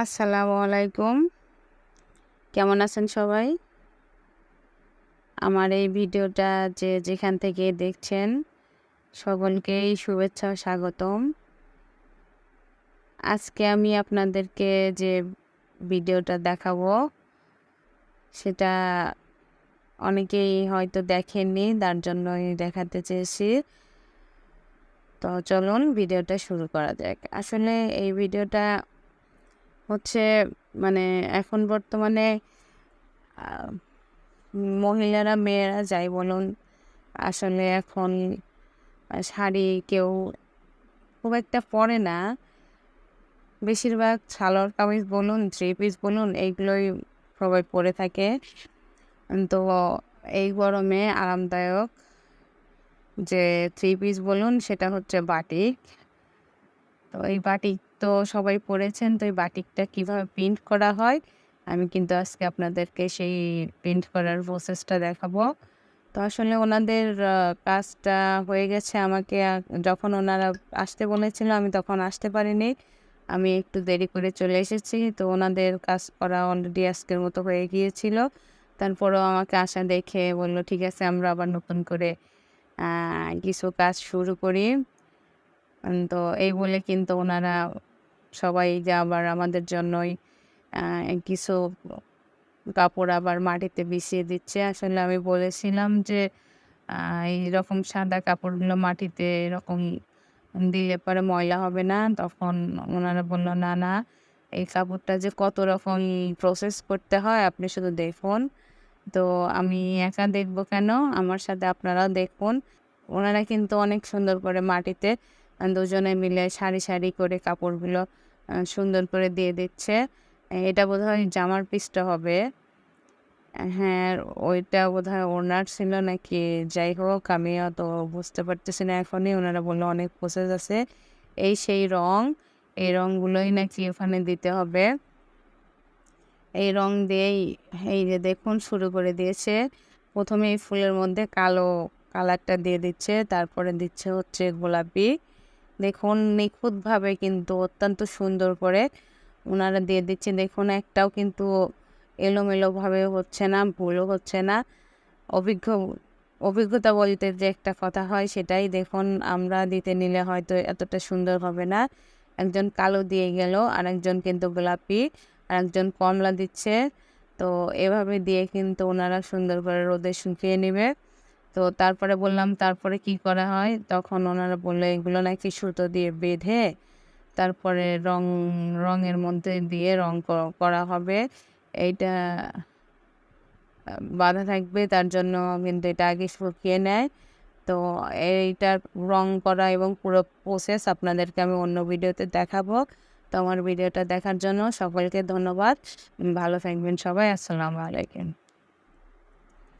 আসসালামু আলাইকুম। কেমন আছেন সবাই? আমার এই ভিডিওটা যে যেখান থেকে দেখছেন, সকলকেই শুভেচ্ছা স্বাগতম। আজকে আমি আপনাদেরকে যে ভিডিওটা দেখাবো, সেটা অনেকেই হয়তো দেখেননি, তার জন্যই দেখাতে চেয়েছি। তো চলুন ভিডিওটা শুরু করা যাক। আসলে এই ভিডিওটা হচ্ছে মানে এখন বর্তমানে মহিলারা মেয়েরা যাই বলুন, আসলে এখন শাড়ি কেউ খুব একটা পরে না। বেশিরভাগ সালোয়ার কামিজ বলুন, থ্রি পিস বলুন, এইগুলোই সবাই পরে থাকে। তো এই গরমে আরামদায়ক যে থ্রি পিস বলুন, সেটা হচ্ছে বাটিক। তো এই বাটিক তো সবাই পড়েছেন তো এই বাটিকটা কীভাবে প্রিন্ট করা হয়? আমি কিন্তু আজকে আপনাদেরকে সেই প্রিন্ট করার প্রসেসটা দেখাবো। তো আসলে ওনাদের কাজটা হয়ে গেছে আমাকে যখন ওনারা আসতে বলেছিল আমি তখন আসতে পারিনি। আমি একটু দেরি করে চলে এসেছি, তো ওনাদের কাজ করা অলরেডি আজকের মতো হয়ে গিয়েছিল। তারপরেও আমাকে আসা দেখে বলল, ঠিক আছে, আমরা আবার নতুন করে কিছু কাজ শুরু করি। তো এই বলে কিন্তু ওনারা সবাই যে আবার আমাদের জন্যই কিছু কাপড় আবার মাটিতে বিছিয়ে দিচ্ছে। আসলে আমি বলেছিলাম যে এইরকম সাদা কাপড়গুলো মাটিতে এরকম দিলে পরে ময়লা হবে না। তখন ওনারা বলল, না না, এই কাপড়টা যে কত রকম প্রসেস করতে হয়, আপনি শুধু দেখুন। তো আমি একা দেখব কেন? আমার সাথে আপনারাও দেখুন। ওনারা কিন্তু অনেক সুন্দর করে মাটিতে দুজনে মিলে সারি সারি করে কাপড়গুলো সুন্দর করে দিয়ে দিচ্ছে। এটা বোধ হয় জামার পিসটা হবে। হ্যাঁ ওইটা বোধ হয় ওনার ছিল নাকি? যাই হোক আমি অত বুঝতে পারতেছি না এখনই। ওনারা বলল অনেক প্রসেস আছে। এই সেই রং, এই রংগুলোই নাকি ওখানে দিতে হবে। এই রং দিয়েই, এই যে দেখুন, শুরু করে দিয়েছে। প্রথমে এই ফুলের মধ্যে কালো কালারটা দিয়ে দিচ্ছে, তারপরে দিচ্ছে হচ্ছে গোলাপি। দেখুন, নিখুঁতভাবে কিন্তু অত্যন্ত সুন্দর করে ওনারা দিয়ে দিচ্ছে। দেখুন, একটাও কিন্তু এলোমেলোভাবে হচ্ছে না, ভুলও হচ্ছে না। অভিজ্ঞ, অভিজ্ঞতা বলতে যে একটা কথা হয় সেটাই দেখুন, আমরা দিতে নিলে হয়তো এতটা সুন্দর হবে না। একজন কালো দিয়ে গেল আর একজন কিন্তু গোলাপি আর একজন কমলা দিচ্ছে। তো এভাবে দিয়ে কিন্তু ওনারা সুন্দর করে রোদে শুকিয়ে নেবে। তো তারপরে বললাম, তারপরে কি করা হয়? তখন ওনারা বলল, এগুলো নাকি সুতো দিয়ে বেঁধে তারপরে রং, রঙের মধ্যে দিয়ে রং করা হবে। এইটা বাঁধা থাকবে, তার জন্য কিন্তু এটা আগে শুকিয়ে নেয়। তো এইটার রং করা এবং পুরো প্রসেস আপনাদেরকে আমি অন্য ভিডিওতে দেখাবো। তো আমার ভিডিওটা দেখার জন্য সকলকে ধন্যবাদ। ভালো থাকবেন সবাই। আসসালামু আলাইকুম।